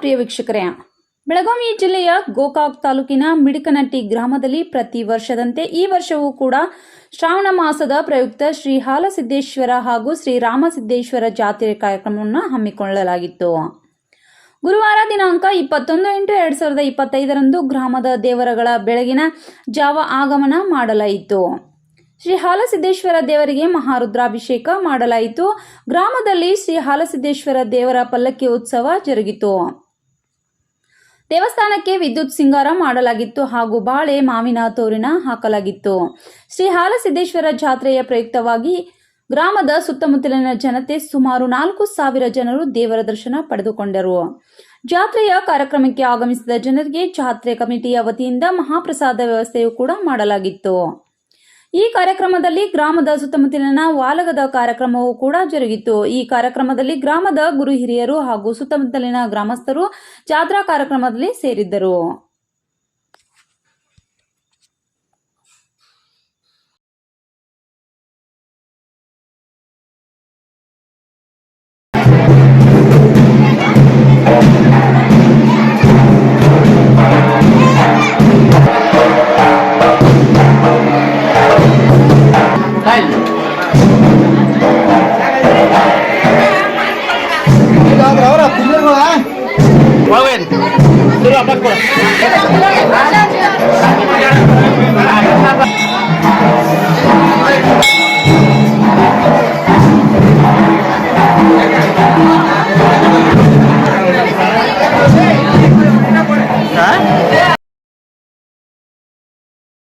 ಪ್ರಿಯ ವೀಕ್ಷಕರೇ. ಬೆಳಗಾವಿ ಜಿಲ್ಲೆಯ ಗೋಕಾಕ್ ತಾಲೂಕಿನ ಮಿಡಕನಟ್ಟಿ ಗ್ರಾಮದಲ್ಲಿ ಪ್ರತಿ ವರ್ಷದಂತೆ ಈ ವರ್ಷವೂ ಕೂಡ ಶ್ರಾವಣ ಮಾಸದ ಪ್ರಯುಕ್ತ ಶ್ರೀ ಹಾಲಸಿದ್ದೇಶ್ವರ ಹಾಗೂ ಶ್ರೀ ರಾಮಸಿದ್ದೇಶ್ವರ ಜಾತ್ರೆ ಕಾರ್ಯಕ್ರಮವನ್ನು ಹಮ್ಮಿಕೊಳ್ಳಲಾಗಿತ್ತು. ಗುರುವಾರ ದಿನಾಂಕ ಇಪ್ಪತ್ತೊಂದು ಎಂಟು ಎರಡು ಸಾವಿರದ ಇಪ್ಪತ್ತೈದರಂದು ಗ್ರಾಮದ ದೇವರಗಳ ಬೆಳಗಿನ ಜಾವ ಆಗಮನ ಮಾಡಲಾಯಿತು. ಶ್ರೀ ಹಾಲಸಿದ್ದೇಶ್ವರ ದೇವರಿಗೆ ಮಹಾರುದ್ರಾಭಿಷೇಕ ಮಾಡಲಾಯಿತು. ಗ್ರಾಮದಲ್ಲಿ ಶ್ರೀ ಹಾಲಸಿದ್ದೇಶ್ವರ ದೇವರ ಪಲ್ಲಕ್ಕಿ ಉತ್ಸವ ಜರುಗಿತು. ದೇವಸ್ಥಾನಕ್ಕೆ ವಿದ್ಯುತ್ ಸಿಂಗಾರ ಮಾಡಲಾಗಿತ್ತು ಹಾಗೂ ಬಾಳೆ, ಮಾವಿನ ತೋರಣ ಹಾಕಲಾಗಿತ್ತು. ಶ್ರೀ ಹಾಲಸಿದ್ದೇಶ್ವರ ಜಾತ್ರೆಯ ಪ್ರಯುಕ್ತವಾಗಿ ಗ್ರಾಮದ ಸುತ್ತಮುತ್ತಲಿನ ಜನತೆ ಸುಮಾರು ನಾಲ್ಕು ಸಾವಿರ ಜನರು ದೇವರ ದರ್ಶನ ಪಡೆದುಕೊಂಡರು. ಜಾತ್ರೆಯ ಕಾರ್ಯಕ್ರಮಕ್ಕೆ ಆಗಮಿಸಿದ ಜನರಿಗೆ ಜಾತ್ರೆ ಕಮಿಟಿಯ ವತಿಯಿಂದ ಮಹಾಪ್ರಸಾದ ವ್ಯವಸ್ಥೆಯೂ ಕೂಡ ಮಾಡಲಾಗಿತ್ತು. ಈ ಕಾರ್ಯಕ್ರಮದಲ್ಲಿ ಗ್ರಾಮದ ಸುತ್ತಮುತ್ತಲಿನ ವಾಲಗದ ಕಾರ್ಯಕ್ರಮವೂ ಕೂಡ ಜರುಗಿತು ಈ ಕಾರ್ಯಕ್ರಮದಲ್ಲಿ ಗ್ರಾಮದ ಗುರು ಹಿರಿಯರು ಹಾಗೂ ಸುತ್ತಮುತ್ತಲಿನ ಗ್ರಾಮಸ್ಥರು ಜಾತ್ರಾ ಕಾರ್ಯಕ್ರಮದಲ್ಲಿ ಸೇರಿದ್ದರು. Huh?